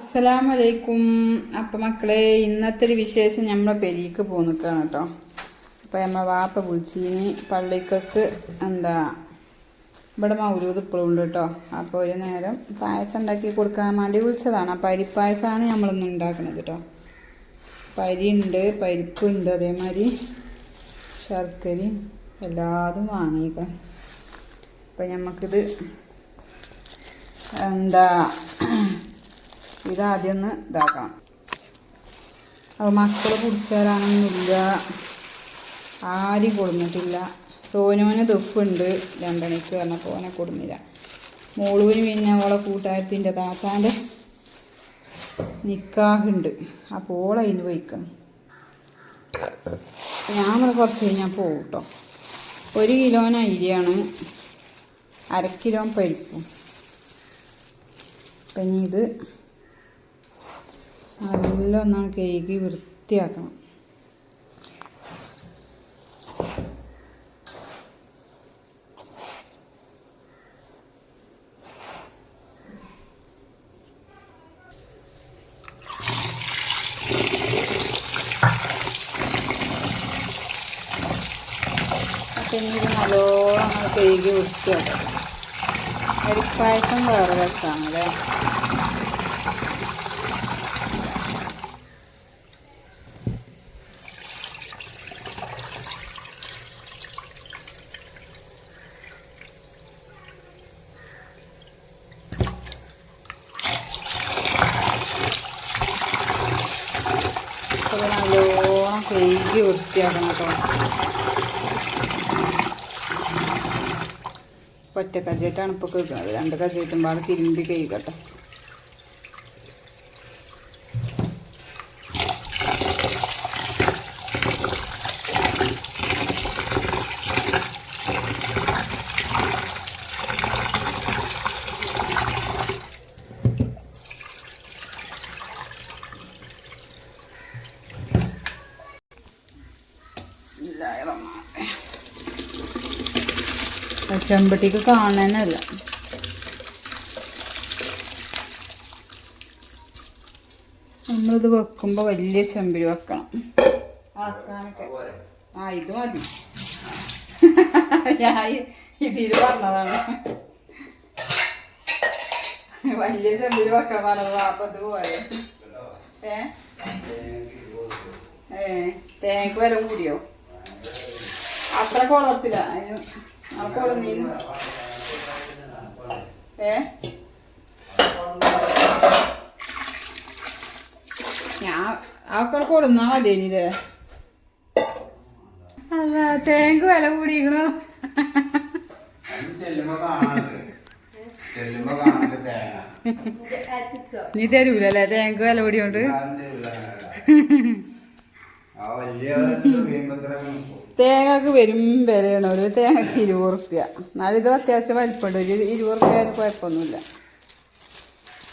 അസ്സലാമലൈക്കും. അപ്പം മക്കളെ ഇന്നത്തെ ഒരു വിശേഷം നമ്മളെ പെരിക്ക് പോന്നിക്കാണ് കേട്ടോ അപ്പം നമ്മളെ വാപ്പ വിളിച്ചിനി പള്ളിക്കൊക്കെ എന്താ ഇവിടെ മൗരൂത് ഇപ്പോഴും ഉണ്ട് കേട്ടോ അപ്പോൾ ഒരു നേരം പായസം ഉണ്ടാക്കി കൊടുക്കാൻ വേണ്ടി വിളിച്ചതാണ്. അപ്പം അരിപ്പായസമാണ് നമ്മളിന്ന് ഉണ്ടാക്കുന്നത് കേട്ടോ പരിയുണ്ട് പരിപ്പുണ്ട് അതേമാതിരി ശർക്കരയും എല്ലാതും വാങ്ങിക്കണം അപ്പം നമുക്കിത് എന്താ ഇതാദ്യം ഒന്ന് ഇതാക്കണം. അപ്പോൾ മക്കൾ കുടിച്ചു വരാനൊന്നുമില്ല. ആരും കൊടുന്നിട്ടില്ല. സോനുവിന് ദുഃഖുണ്ട് രണ്ടണിക്ക് പറഞ്ഞപ്പോൾ ഓനെ കൊടുന്നില്ല. മോളുവിന് പിന്നെ അവളെ കൂട്ടുകാരത്തിന്റെ താത്താന്റെ നിക്കാഹുണ്ട്. അപ്പോൾ ഓളതിന് പോയിക്കണം. ഞാൻ ഇവിടെ കുറച്ച് കഴിഞ്ഞാൽ പോകും കേട്ടോ. ഒരു കിലോന് അരിയാണ്. അര കിലോ പരിപ്പും. അപ്പം ഇനി ഇത് നല്ല ഒന്നാണ് കേക്ക് വൃത്തിയാക്കണം ഇത് നല്ലോണം കേക്ക് വൃത്തിയാക്കണം. അരിപ്പായസം വേറെ രസമാണ് അല്ലേ അത് നല്ലോണം കഴുകി വൃത്തിയാക്കണം കേട്ടോ. ഒറ്റ കജേറ്റാണ് ഇപ്പോൾ കേൾക്കുന്നത് രണ്ട് കജേറ്റും പാടെ തിരുമ്പി കഴുകട്ടെ. ചെമ്പട്ടിക്ക് കാണാനല്ല. നമ്മളിത് വെക്കുമ്പോൾ വലിയ ചെമ്പിൽ വെക്കണം. ആക്കാനൊക്കെ. ആ ഇത് മതി. ഞാൻ ഇതിൽ പറഞ്ഞതാണ്. വലിയ ചെമ്പിൽ വെക്കണതാണ് വാപ്പത്ത് പോലെ ഏ? ഏ തേങ്ങക്ക് വില കൂടിയോ? അത്ര കൊളർത്തില്ല അതിന് കുളന്നീന് ഏ? ഞാൻ ആൾക്കാർ കൊടുന്നാ മതിയേനില്ലേ? അല്ല തേങ്ങ വില കൂടിയിരിക്കണോ നീ തരൂലല്ലേ? തേങ്ങ വില കൂടിയോണ്ട്. ആ വലിയ തേങ്ങക്ക് വരും വിലയാണ് ഒരു തേങ്ങക്ക് ഇരുപത് റുപ്യ. എന്നാലും ഇത് അത്യാവശ്യം വലിപ്പമുണ്ട്. ഒരു ഇരുപത് റുപ്യ ആയാലും കുഴപ്പമൊന്നുമില്ല.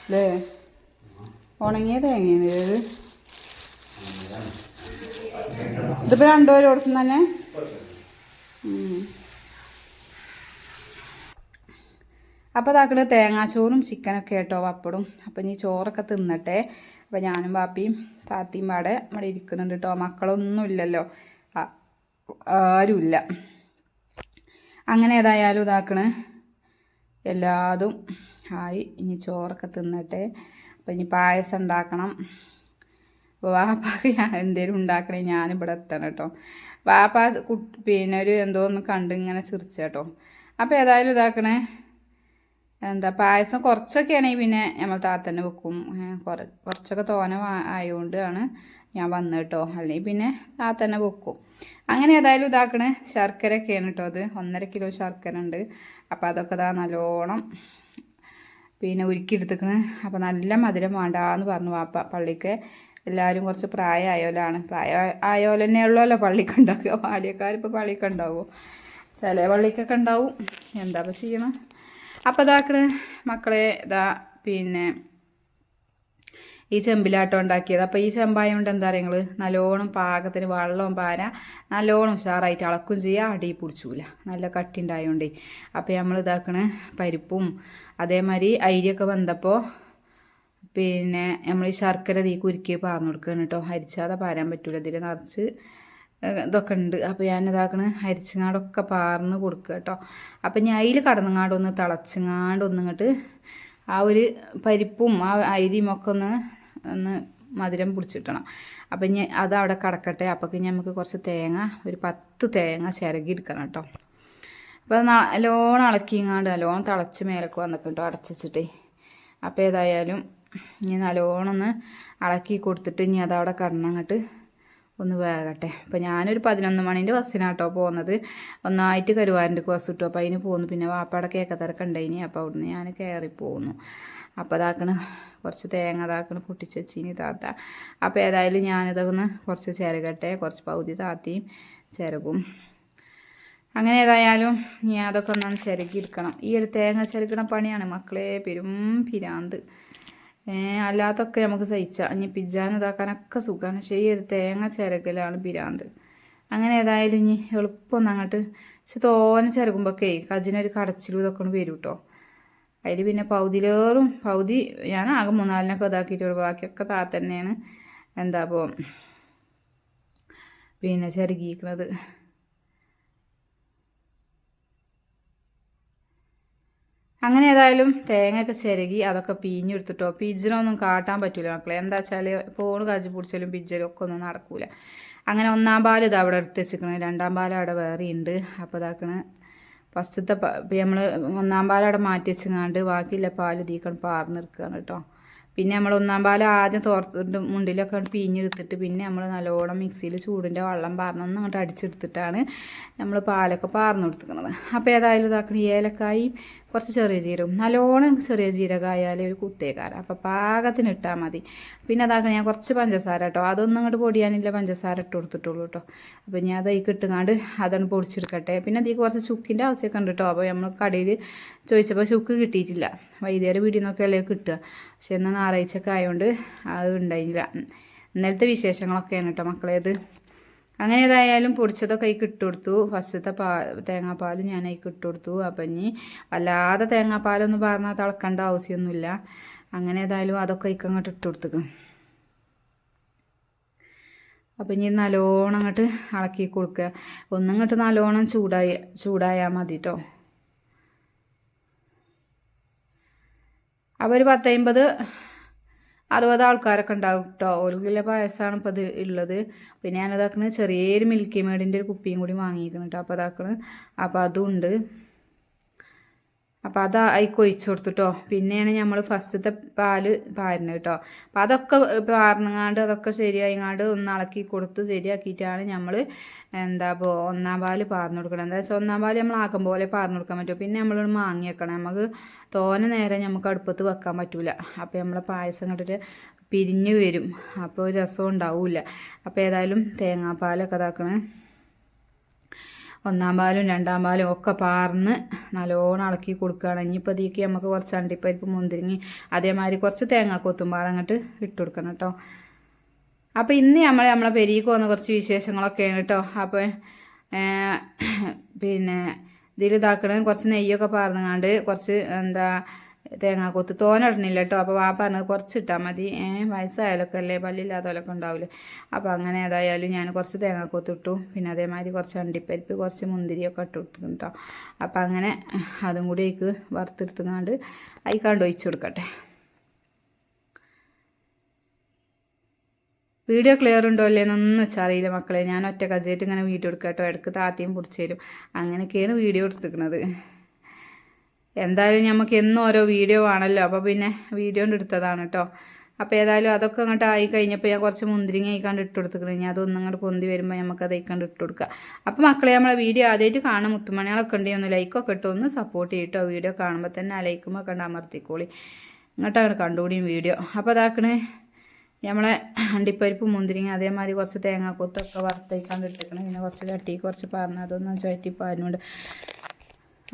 അല്ലേ? ഉണങ്ങിയ തേങ്ങയാണ് ഇത്. ഇതിപ്പോ രണ്ടുപേരും കൊടുക്കുന്ന തന്നെ. അപ്പോൾ താക്കൾ തേങ്ങാച്ചോറും ചിക്കനൊക്കെ കേട്ടോ പപ്പടും. അപ്പം ഇനി ചോറൊക്കെ തിന്നട്ടെ. അപ്പം ഞാനും പാപ്പിയും താത്തിയും പാടെ ഇവിടെ ഇരിക്കുന്നുണ്ട് കേട്ടോ മക്കളൊന്നും ഇല്ലല്ലോ ആരുമില്ല. അങ്ങനെ ഏതായാലും ഇതാക്കണ്. എല്ലാതും ആയി. ഇനി ചോറൊക്കെ തിന്നട്ടെ. അപ്പം ഇനി പായസം ഉണ്ടാക്കണം. വാപ്പാക്ക് ഞാൻ എന്തേലും ഉണ്ടാക്കണേ ഞാനിവിടെ എത്തണം കേട്ടോ. വാപ്പ പിന്നെ ഒരു എന്തോ ഒന്ന് കണ്ട് ഇങ്ങനെ ചിരിച്ച കേട്ടോ. അപ്പോൾ ഏതായാലും ഇതാക്കണേ. എന്താ പായസം കുറച്ചൊക്കെ ആണെങ്കിൽ പിന്നെ നമ്മൾ താത്തന്നെ വെക്കും. കുറച്ചൊക്കെ തോന ആയതുകൊണ്ടാണ് ഞാൻ വന്നു കേട്ടോ. അല്ലെങ്കിൽ പിന്നെ താത്തന്നെ വെക്കും. അങ്ങനെ ഏതായാലും ഇതാക്കണേ ശർക്കരയൊക്കെയാണ് കേട്ടോ അത്. ഒന്നര കിലോ ശർക്കര ഉണ്ട് അപ്പോൾ അതൊക്കെ ഇതാ നല്ലോണം പിന്നെ ഉരുക്കി എടുത്തിക്കണ് അപ്പോൾ നല്ല മധുരം വേണ്ടാന്ന് പറഞ്ഞു വാപ്പ പള്ളിക്ക്. എല്ലാവരും കുറച്ച് പ്രായമായോലാണ് പ്രായം ആയോലെ തന്നെ ഉള്ളല്ലോ പള്ളിക്ക് ഉണ്ടാക്കുക. ബാല്യക്കാർ ഇപ്പോൾ പള്ളിക്ക് ഉണ്ടാവുമോ ചില പള്ളിക്കൊക്കെ ഉണ്ടാവും. എന്താ ചെയ്യണം? അപ്പോൾ ഇതാക്കണ് മക്കളെ ഇതാ പിന്നെ ഈ ചെമ്പിലാട്ടം ഉണ്ടാക്കിയത്. അപ്പോൾ ഈ ചെമ്പായ കൊണ്ട് എന്താ പറയുക നിങ്ങൾ നല്ലോണം പാകത്തിന് വെള്ളവും പാര നല്ലോണം ഉഷാറായിട്ട് അളക്കും ചെയ്യുക അടി പിടിച്ചൂല. നല്ല കട്ടി ഉണ്ടായതുകൊണ്ടേ അപ്പോൾ നമ്മൾ ഇതാക്കണ പരിപ്പും അതേമാതിരി അരിയൊക്കെ വന്നപ്പോൾ പിന്നെ നമ്മൾ ഈ ശർക്കര തീ കുരുക്കി പാർന്നു കൊടുക്കുകയാണ് കേട്ടോ അരിച്ചാതെ പാരാൻ പറ്റൂല. ഇതിൽ നിറച്ച് ഇതൊക്കെ ഉണ്ട്. അപ്പോൾ ഞാൻ ഇതാക്കണ അരിച്ചങ്ങാടൊക്കെ പാർന്ന് കൊടുക്കുക കേട്ടോ അപ്പം ഞാൻ അതിൽ കടന്നങ്ങാണ്ടൊന്ന് തിളച്ചങ്ങാണ്ടൊന്നിങ്ങോട്ട് ആ ഒരു പരിപ്പും ആ അരിയും ഒക്കെ ഒന്ന് ഒന്ന് മധുരം പിടിച്ചിട്ടണം. അപ്പം ഇനി അത് അവിടെ കിടക്കട്ടെ. അപ്പോഴേക്ക് നമുക്ക് കുറച്ച് തേങ്ങ ഒരു പത്ത് തേങ്ങ ചിരകി എടുക്കണം കേട്ടോ. അപ്പോൾ നല്ലോണം ഇളക്കിങ്ങാണ്ട് നല്ലോണം തിളച്ച് മേലേക്ക് കേട്ടോ അടച്ചിട്ടേ അപ്പോൾ ഏതായാലും ഇനി നല്ലോണം ഒന്ന് ഇളക്കി കൊടുത്തിട്ട് ഇനി അതവിടെ കടന്നങ്ങട്ട് ഒന്ന് വേകട്ടെ. അപ്പോൾ ഞാനൊരു പതിനൊന്ന് മണീന്റെ ബസ്സിനാട്ടോ പോകുന്നത് ഒന്നായിട്ട് കരുവാരന്റെ ബസ് കിട്ടും അപ്പോൾ അതിന് പോകുന്നു പിന്നെ വാപ്പയുടെ കേക്കത്തിരക്ക് ഉണ്ടായിനി അപ്പോൾ അവിടുന്ന് ഞാൻ കയറി പോകുന്നു അപ്പോൾ അതാക്കണ് കുറച്ച് തേങ്ങ അതാക്കണ് പൊട്ടിച്ചീനി താത്ത. അപ്പോൾ ഏതായാലും ഞാനിതൊന്ന് കുറച്ച് ചിരകട്ടെ കുറച്ച് പകുതി താത്തിയും ചിരകും. അങ്ങനെ ഏതായാലും ഞാൻ അതൊക്കെ ഒന്നാണ് ചിരകിയെടുക്കണം ഈ ഒരു തേങ്ങ ചിരക്കണ പണിയാണ് മക്കളെ പെരും പിരാന്ത്. അല്ലാത്തൊക്കെ നമുക്ക് സഹിച്ചാൽ ഇനി പിജാൻ ഇതാക്കാനൊക്കെ സുഖമാണ് പക്ഷേ ഈ ഒരു തേങ്ങ ചിരകലാണ് പിരാന്ത്. അങ്ങനെ ഏതായാലും ഇനി എളുപ്പം അങ്ങോട്ട് പക്ഷെ തോനെ ചിരകുമ്പോഴൊക്കെ കജിനൊരു കടച്ചിലും ഇതൊക്കെ വരും കേട്ടോ അതിൽ പിന്നെ പൗതിലേറും പൗതി ഞാൻ ആകെ മൂന്നാലിനൊക്കെ ഇതാക്കിയിട്ടുള്ളൂ ബാക്കിയൊക്കെ താത്ത തന്നെയാണ്. എന്താ അപ്പോൾ പിന്നെ ചെറുകിയിരിക്കുന്നത് അങ്ങനെ ഏതായാലും തേങ്ങയൊക്കെ ചിരകി അതൊക്കെ പിഴിഞ്ഞെടുത്തിട്ടോ പിജ്ജിനൊന്നും കാട്ടാൻ പറ്റൂല മക്കളെ. എന്താ വെച്ചാൽ ഫോൺ കാച്ചി പിടിച്ചാലും പിജ്ജലും ഒക്കെ ഒന്നും നടക്കൂല. അങ്ങനെ ഒന്നാം പാൽ ഇത് അവിടെ എടുത്ത് വെച്ചിരിക്കണ്. രണ്ടാം പാൽ അവിടെ വേറെ ഉണ്ട് അപ്പോൾ ഇതാക്കണ്. ഫസ്റ്റത്തെ നമ്മൾ ഒന്നാം പാലവിടെ മാറ്റി വെച്ചങ്ങാണ്ട് ബാക്കിയുള്ള പാൽ പാർന്ന് പാർന്നെടുക്കുകയാണ് കേട്ടോ. പിന്നെ നമ്മൾ ഒന്നാം പാൽ ആദ്യം തോർത്തിട്ട് മുണ്ടിലൊക്കെ പിഴിഞ്ഞെടുത്തിട്ട് പിന്നെ നമ്മൾ നല്ലോണം മിക്സിയിൽ ചൂടിന്റെ വെള്ളം പാർന്നൊന്ന് അങ്ങോട്ട് അടിച്ചെടുത്തിട്ടാണ് നമ്മൾ പാലൊക്കെ പാർന്നു കൊടുത്തിരിക്കുന്നത്. അപ്പോൾ ഏതായാലും ഇതാക്കണ ഏലക്കായും കുറച്ച് ചെറിയ ജീരകം നല്ലോണം ചെറിയ ജീരകമായാലും ഒരു കുത്തേക്കാരം. അപ്പോൾ പാകത്തിന് ഇട്ടാൽ മതി. പിന്നെ അതാക്കണം ഞാൻ കുറച്ച് പഞ്ചസാര കേട്ടോ അതൊന്നും അങ്ങോട്ട് പൊടിയാനില്ല. പഞ്ചസാര ഇട്ട് കൊടുത്തിട്ടുള്ളൂ കേട്ടോ. അപ്പോൾ ഞാൻ അത് ഇട്ടുങ്ങാണ്ട് അതൊന്ന് പൊടിച്ചെടുക്കട്ടെ. പിന്നെ അതിൽ കുറച്ച് ചുക്കിന്റെ ആവശ്യമൊക്കെ ഉണ്ട് കേട്ടോ. അപ്പോൾ നമ്മൾ കടയിൽ ചോദിച്ചപ്പോൾ ചുക്ക് കിട്ടിയിട്ടില്ല. വൈകുന്നേരം വീട്ടിൽ നിന്നൊക്കെ അല്ലേ കിട്ടുക. പക്ഷെ എന്നാൽ ഞായറാഴ്ചയൊക്കെ ആയതുകൊണ്ട് അത് ഉണ്ടായില്ല ഇന്നലത്തെ വിശേഷങ്ങളൊക്കെയാണ് കേട്ടോ മക്കളേത്. അങ്ങനെ ഏതായാലും പൊടിച്ചതൊക്കെ അതിക്ക് ഇട്ട് കൊടുത്തു. ഫസ്റ്റത്തെ പാ തേങ്ങാപ്പാലും ഞാൻ അതിക്ക് ഇട്ട് കൊടുത്തു. അപ്പം ഇനി വല്ലാതെ തേങ്ങാപ്പാലൊന്നും പറഞ്ഞാൽ തിളക്കേണ്ട ആവശ്യമൊന്നുമില്ല അങ്ങനെ ഏതായാലും അതൊക്കെ അതിക്ക് അങ്ങോട്ട് ഇട്ട് കൊടുത്തു അപ്പം ഇനി നല്ലോണം അങ്ങോട്ട് ഇളക്കി കൊടുക്കുക ഒന്നിങ്ങോട്ട് നല്ലോണം ചൂടായ ചൂടായാൽ മതി കേട്ടോ അപ്പോൾ ഒരു പത്തമ്പത് അറുപത് ആൾക്കാരൊക്കെ ഉണ്ടാവും കേട്ടോ ഓൽക്കുള്ള പായസമാണ് ഇപ്പോൾ ഇത് ഉള്ളത്. പിന്നെ ഞാനതാക്കണ ചെറിയൊരു മിൽക്കി മേഡിന്റെ ഒരു കുപ്പിയും കൂടി വാങ്ങിയിരിക്കണം കേട്ടോ അപ്പോൾ അതാക്കണ് അപ്പോൾ അതും ഉണ്ട്. അപ്പോൾ അത് അതിക്ക് ഒഴിച്ച് കൊടുത്തിട്ടോ. പിന്നെയാണ് നമ്മൾ ഫസ്റ്റത്തെ പാൽ പാരുന്നത് കേട്ടോ. അപ്പോൾ അതൊക്കെ പാർന്നങ്ങാണ്ട് അതൊക്കെ ശരിയായിങ്ങാണ്ട് ഒന്ന് ഇളക്കി കൊടുത്ത് ശരിയാക്കിയിട്ടാണ് നമ്മൾ എന്താ ഇപ്പോൾ ഒന്നാം പാൽ പാർന്നു കൊടുക്കണം എന്താ വെച്ചാൽ ഒന്നാം പാൽ നമ്മൾ ആക്കും പോലെ പാർന്നു കൊടുക്കാൻ പറ്റും. പിന്നെ നമ്മൾ മാങ്ങി വെക്കണം. നമുക്ക് തോനെ നേരെ നമുക്ക് അടുപ്പത്ത് വെക്കാൻ പറ്റില്ല അപ്പോൾ നമ്മളെ പായസം കണ്ടിട്ട് പിരിഞ്ഞ് വരും. അപ്പോൾ രസം ഉണ്ടാവില്ല. അപ്പോൾ ഏതായാലും തേങ്ങാപ്പാലൊക്കെ ഇതാക്കണേ. ഒന്നാം പാലും രണ്ടാം പാലും ഒക്കെ പാർന്ന് നല്ലോണം ഇളക്കി കൊടുക്കുകയാണ്. ഇനിയിപ്പോൾ ഇതിലേക്ക് നമുക്ക് കുറച്ച് അണ്ടിപ്പരിപ്പ് മുന്തിരിങ്ങി അതേമാതിരി കുറച്ച് തേങ്ങ കൊത്തുമ്പാട് അങ്ങോട്ട് ഇട്ട് കൊടുക്കണം കേട്ടോ. അപ്പോൾ ഇന്ന് നമ്മൾ നമ്മളെ പെരിക്ക് വന്ന കുറച്ച് വിശേഷങ്ങളൊക്കെയാണ് കേട്ടോ. അപ്പോൾ പിന്നെ ഇതിൽ ഇതാക്കണ കുറച്ച് നെയ്യൊക്കെ പാർന്നുങ്ങാണ്ട് കുറച്ച് എന്താ തേങ്ങാക്കൊത്ത് തോന ഇടണില്ല കേട്ടോ അപ്പോൾ വാ പറഞ്ഞത് കുറച്ച് ഇട്ടാൽ മതി വയസ്സായാലൊക്കെ അല്ലേ? പല്ലില്ലാത്തവരൊക്കെ ഉണ്ടാവില്ലേ അപ്പോൾ അങ്ങനെ ഏതായാലും ഞാൻ കുറച്ച് തേങ്ങാക്കൊത്ത് ഇട്ടു. പിന്നെ അതേമാതിരി കുറച്ച് അണ്ടിപ്പരിപ്പ് കുറച്ച് മുന്തിരിയൊക്കെ ഇട്ട് കൊടുത്തിട്ടുണ്ട് കേട്ടോ അപ്പോൾ അങ്ങനെ അതും കൂടി അതിക്ക് വറുത്തെടുത്തുങ്ങാണ്ട് അതിക്കാണ്ട് ഒഴിച്ചു കൊടുക്കട്ടെ. വീഡിയോ ക്ലിയർ ഉണ്ടോ അല്ലേന്നൊന്നും വെച്ചാൽ അറിയില്ല മക്കളെ. ഞാൻ ഒറ്റ കജേറ്റ് ഇങ്ങനെ വീഡിയോ എടുക്കാം കേട്ടോ ഇടയ്ക്ക് താത്തിയും പിടിച്ചു തരും അങ്ങനെയൊക്കെയാണ് വീഡിയോ എടുത്തിരിക്കുന്നത് എന്തായാലും നമുക്ക് എന്നും ഓരോ വീഡിയോ ആണല്ലോ. അപ്പോൾ പിന്നെ വീഡിയോ എടുത്തതാണ് കേട്ടോ അപ്പോൾ ഏതായാലും അതൊക്കെ അങ്ങോട്ട് ആയി കഴിഞ്ഞപ്പോൾ ഞാൻ കുറച്ച് മുന്തിരിങ്ങ ആയിക്കാണ്ട് ഇട്ട് കൊടുത്തിട്ടുണ്ട് ഞാൻ അതൊന്നും അങ്ങോട്ട് പൊന്തി വരുമ്പോൾ നമുക്ക് അത് അയക്കാണ്ട് ഇട്ട് കൊടുക്കുക അപ്പോൾ മക്കളെ നമ്മളെ വീഡിയോ ആദ്യമായിട്ട് കാണാൻ മുത്തുമണികളൊക്കെ ഉണ്ടെങ്കിൽ ഒന്ന് ലൈക്കൊക്കെ ഇട്ടോ ഒന്ന് സപ്പോർട്ട് ചെയ്യട്ടോ. വീഡിയോ കാണുമ്പോൾ തന്നെ ആ ലൈക്കുമ്പോൾ കണ്ട് അമർത്തിക്കോളി. ഇങ്ങോട്ടാണ് കണ്ടുകൂടിയും വീഡിയോ അപ്പോൾ അതാക്കണേ നമ്മളെ അണ്ടിപ്പരിപ്പ് മുന്തിരിങ്ങ അതേമാതിരി കുറച്ച് തേങ്ങാക്കൊത്തൊക്കെ വറുത്തേക്കാണ്ട് ഇട്ടേക്കണം. പിന്നെ കുറച്ച് കട്ടി കുറച്ച് പറഞ്ഞ അതൊന്നും ചുറ്റി പാരുന്നുണ്ട്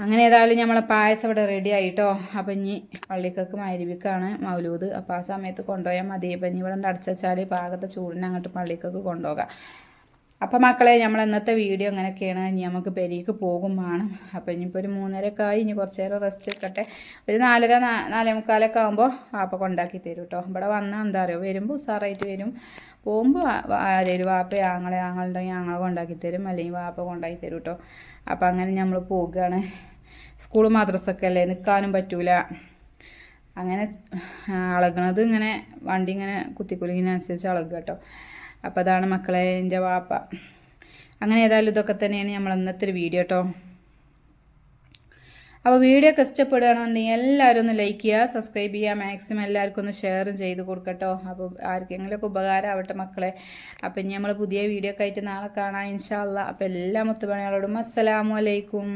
അങ്ങനെ ഏതായാലും നമ്മളെ പായസം ഇവിടെ റെഡി ആയിട്ടോ. അപ്പം ഇനി പള്ളിക്കൊക്കെ മരുവിക്കാണ് മൗലൂദ്. അപ്പോൾ ആ സമയത്ത് കൊണ്ടുപോയാൽ മതി. അപ്പം ഇനി ഇവിടെ അടച്ചാൽ പാകത്തെ ചൂടിനെ അങ്ങോട്ട് പള്ളിക്കൊക്കെ കൊണ്ടുപോകാം. അപ്പം മക്കളെ നമ്മൾ ഇന്നത്തെ വീഡിയോ അങ്ങനെയൊക്കെയാണ് ഇനി നമുക്ക് പെരിക്ക് പോകും വേണം. അപ്പം ഇനിയിപ്പോൾ ഒരു മൂന്നരയൊക്കെ ആയി. ഇനി കുറച്ച് നേരം റെസ്റ്റ് എടുക്കട്ടെ. ഒരു നാലര നാലേ മുക്കാലൊക്കെ ആകുമ്പോൾ വാപ്പ കൊണ്ടാക്കി തരും കേട്ടോ ഇവിടെ വന്നാൽ എന്താ അറിയുമോ വരുമ്പോൾ ഉഷാറായിട്ട് വരും. പോകുമ്പോൾ ആരേലും വാപ്പ ആങ്ങളെ ആങ്ങളുണ്ടെങ്കിൽ ആങ്ങളെ കൊണ്ടാക്കി തരും. അല്ലെങ്കിൽ വാപ്പ കൊണ്ടാക്കി തരും കേട്ടോ അപ്പം അങ്ങനെ നമ്മൾ പോകുകയാണ് സ്കൂൾ മദ്രസൊക്കെ അല്ലേ? നിൽക്കാനും പറ്റൂല. അങ്ങനെ അളകണത് ഇങ്ങനെ വണ്ടി ഇങ്ങനെ കുത്തിക്കുലുങ്ങിനനുസരിച്ച് അളകുക കേട്ടോ അപ്പോൾ അതാണ് മക്കളെ എന്റെ വാപ്പ. അങ്ങനെ ഏതായാലും ഇതൊക്കെ തന്നെയാണ് നമ്മൾ ഇന്നത്തെ ഒരു വീഡിയോ കേട്ടോ അപ്പോൾ വീഡിയോ ഒക്കെ ഇഷ്ടപ്പെടുകയാണെന്നുണ്ടെങ്കിൽ എല്ലാവരും ഒന്ന് ലൈക്ക് ചെയ്യുക സബ്സ്ക്രൈബ് ചെയ്യുക മാക്സിമം എല്ലാവർക്കും ഒന്ന് ഷെയറും ചെയ്ത് കൊടുക്കട്ടോ. അപ്പോൾ ആർക്കെങ്കിലുമൊക്കെ ഉപകാരം ആവട്ടെ മക്കളെ. അപ്പം ഇനി നമ്മൾ പുതിയ വീഡിയോ ഒക്കെ ആയിട്ട് നാളെ കാണാം ഇൻഷാല്ല അപ്പോൾ എല്ലാ മുത്തുപണികളോടും അസ്സലാമു അലൈക്കും.